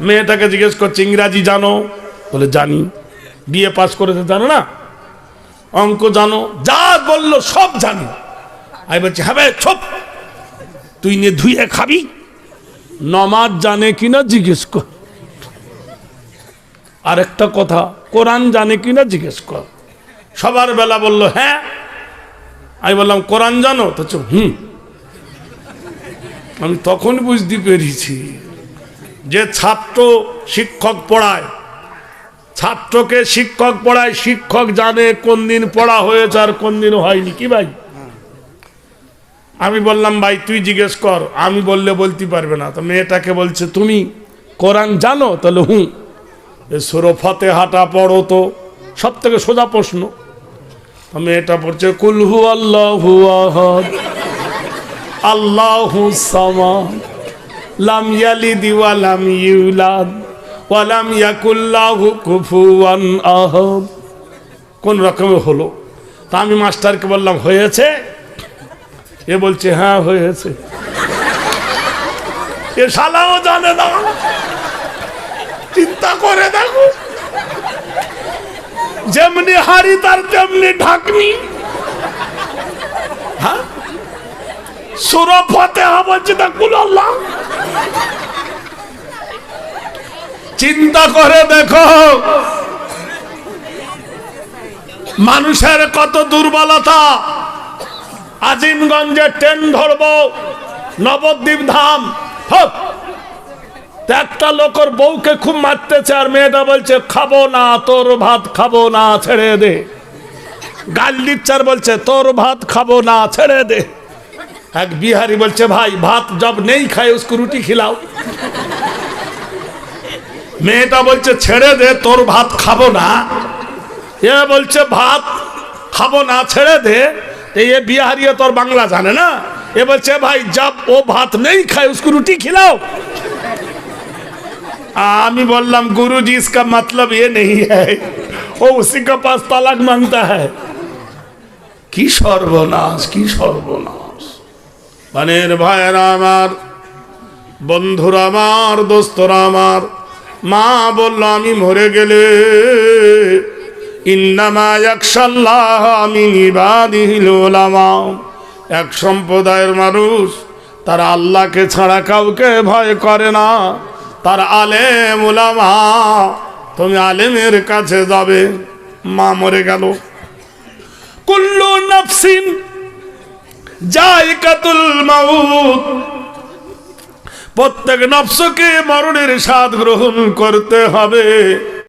মেয়েটাকে জিজ্ঞেস করছে, ইংরাজি জানো? বলে, জানি। বিয়ে পাস করেছে, জানো না? অঙ্ক জানো, যা বলল সব জানি। আমি বলছি হ্যাঁ সব তুই নিয়ে ধুয়ে খাবি। নমাজ জানে কিনা জিজ্ঞেস কর। আরেকটা কথা, কোরআন জানে কিনা জিজ্ঞেস কর। সবার বেলা বলল হ্যাঁ। আমি বললাম, কোরআন জানো? তো হুম। আমি তখন বুঝতে পেরেছি। যে ছাত্র শিক্ষক পড়ায়, ছাত্রকে শিক্ষক পড়ায়, শিক্ষক জানে কোন দিন পড়া হয়েছে আর কোন দিন হয়নি। কি ভাই? আমি বললাম, ভাই, তুই জিজ্ঞেস কর। আমি বললে বলতে পারবে না। তো মেয়েটাকে বলছে, তুমি কোরআন জানো? তাহলে হুঁ। সুরফতে হাঁটা পড়ো তো। সব থেকে সোজা প্রশ্ন। মেয়েটা পড়ছে কুলহু আল্লাহু আল্লাহ আল্লাহু সামাদ। লাম ইয়ালিদি ওয়া লাম ইউলাদ ওয়া লাম ইয়াকুল্লাহু কুফুয়ান আহাদ। কোন রকমে হলো? তা আমি মাস্টারকে বললাম, হয়েছে? এ বলছে হ্যাঁ হয়েছে। এ শালাও জানে না। চিন্তা করে দেখো। যেমনি হাড়ি, তার তেমনি ঢাকনি। হ্যাঁ? সুরফতে বলছে, দেখুন আল্লাহ। চিন্তা করে দেখো। মানুষের কত দুর্বলতা। আজিমগঞ্জে ট্রেন ধরবো, নবদ্বীপ ধাম। একটা লোকের বউকে খুব মারতেছে আর মেয়েটা বলছে, খাব না, তোর ভাত খাব না, ছেড়ে দে। গাল দিচ্ছে বলছে, তোর ভাত খাব না, ছেড়ে দে। এক বিহারি বলছে ভাই ভাত জব নেই খায় উসকো রুটি খিলাও মেয়েটা বলছে ছেড়ে দে তোর ভাত খাবো না এ বলছে ভাত খাবো না ছেড়ে দে তো ये बिहारी है तो और बांग्ला जाने ना ये बच्चे भाई जब वो भात नहीं खाए उसको रोटी खिलाओ আমি বললাম गुरु जी इसका मतलब ये नहीं है वो उसी के पास तलाक मांगता है কি সর্বনাশ কি সর্বনাশ মানের ভাইয়েরা আমার, বন্ধুরা আমার, দোস্তরা আমার, মা বলল, আমি মরে গেলে এক সম্প্রদায়ের মানুষ, তারা আল্লাহকে ছাড়া কাউকে ভয় করে না। তার আলেম ওলামা তুমি আলেমের কাছে যাবে, মা মরে গেল। কুল্লু নফসিন জায়কাতুল মাউত। প্রত্যেক নফসকে মরণের স্বাদ গ্রহণ করতে হবে।